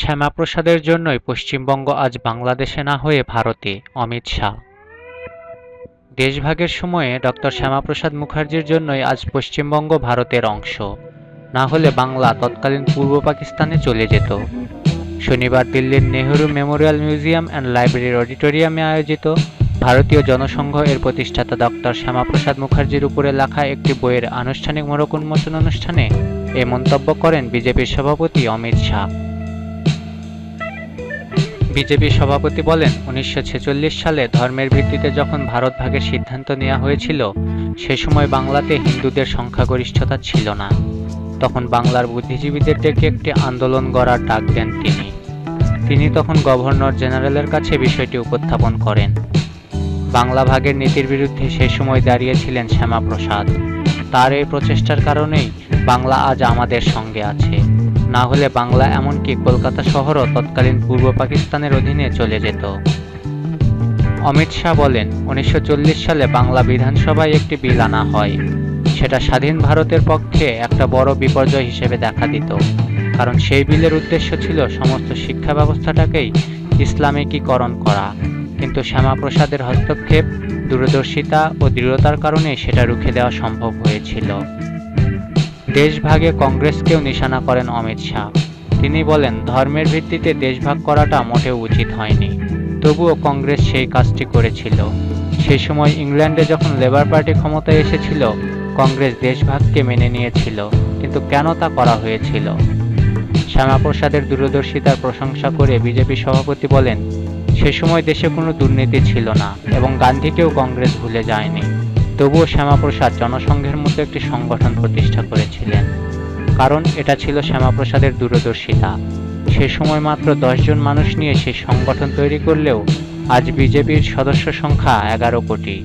শ্যামাপ্রসাদের জন্যই পশ্চিমবঙ্গ আজ বাংলাদেশে না হয়ে ভারতে, অমিত শাহ। দেশভাগের সময়ে ডক্টর শ্যামাপ্রসাদ মুখার্জির জন্যই আজ পশ্চিমবঙ্গ ভারতের অংশ। না হলে বাংলা তৎকালীন পূর্ব পাকিস্তানে চলে যেত। শনিবার দিল্লির নেহরু মেমোরিয়াল মিউজিয়াম অ্যান্ড লাইব্রেরির অডিটোরিয়ামে আয়োজিত ভারতীয় জনসংঘ এর প্রতিষ্ঠাতা ডক্টর শ্যামাপ্রসাদ মুখার্জির উপরে লেখা একটি বইয়ের আনুষ্ঠানিক মোড়ক উন্মোচন অনুষ্ঠানে এ মন্তব্য করেন বিজেপির সভাপতি অমিত শাহ। বিজেপি সভাপতি বলেন, উনিশশো ছেচল্লিশ সালে ধর্মের ভিত্তিতে যখন ভারত ভাগের সিদ্ধান্ত নেওয়া হয়েছিল, সে সময় বাংলাতে হিন্দুদের সংখ্যাগরিষ্ঠতা ছিল না। তখন বাংলার বুদ্ধিজীবীদের ডেকে একটি আন্দোলন গড়ার ডাক দেন তিনি। তিনি তখন গভর্নর জেনারেলের কাছে বিষয়টি উপস্থাপন করেন। বাংলা ভাগের নীতির বিরুদ্ধে সে সময় দাঁড়িয়েছিলেন শ্যামাপ্রসাদ। তার এই প্রচেষ্টার কারণেই বাংলা আজ আমাদের সঙ্গে আছে। না হলে বাংলা এমনকি কলকাতা শহরও তৎকালীন পূর্ব পাকিস্তানের অধীনে চলে যেত। অমিত শাহ বলেন, উনিশশো চল্লিশ সালে বাংলা বিধানসভায় একটি বিল আনা হয়। সেটা স্বাধীন ভারতের পক্ষে একটা বড় বিপর্যয় হিসেবে দেখা দিত। কারণ সেই বিলের উদ্দেশ্য ছিল সমস্ত শিক্ষা ব্যবস্থাটাকেই ইসলামিকীকরণ করা। কিন্তু শ্যামাপ্রসাদের হস্তক্ষেপ, দূরদর্শিতা ও দৃঢ়তার কারণে সেটা রুখে দেওয়া সম্ভব হয়েছিল। দেশভাগে কংগ্রেসকেও নিশানা করেন অমিত শাহ। তিনি বলেন, ধর্মের ভিত্তিতে দেশভাগ করাটা মোটেও উচিত হয়নি। তবুও কংগ্রেস সেই কাজটি করেছিল। সেই সময় ইংল্যান্ডে যখন লেবার পার্টি ক্ষমতায় এসেছিল, কংগ্রেস দেশভাগকে মেনে নিয়েছিল। কিন্তু কেন তা করা হয়েছিল? শ্যামাপ্রসাদের দূরদর্শিতার প্রশংসা করে বিজেপি সভাপতি বলেন, সে সময় দেশে কোনো দুর্নীতি ছিল না এবং গান্ধীকেও কংগ্রেস ভুলে যায়নি। তবুও শ্যামাপ্রসাদ জনসংঘের মতো একটি সংগঠন প্রতিষ্ঠা করেছিলেন। কারণ এটা ছিল শ্যামাপ্রসাদের দূরদর্শিতা। সে সময় মাত্র দশজন মানুষ নিয়ে সে সংগঠন তৈরি করলেও আজ বিজেপির সদস্য সংখ্যা এগারো কোটি।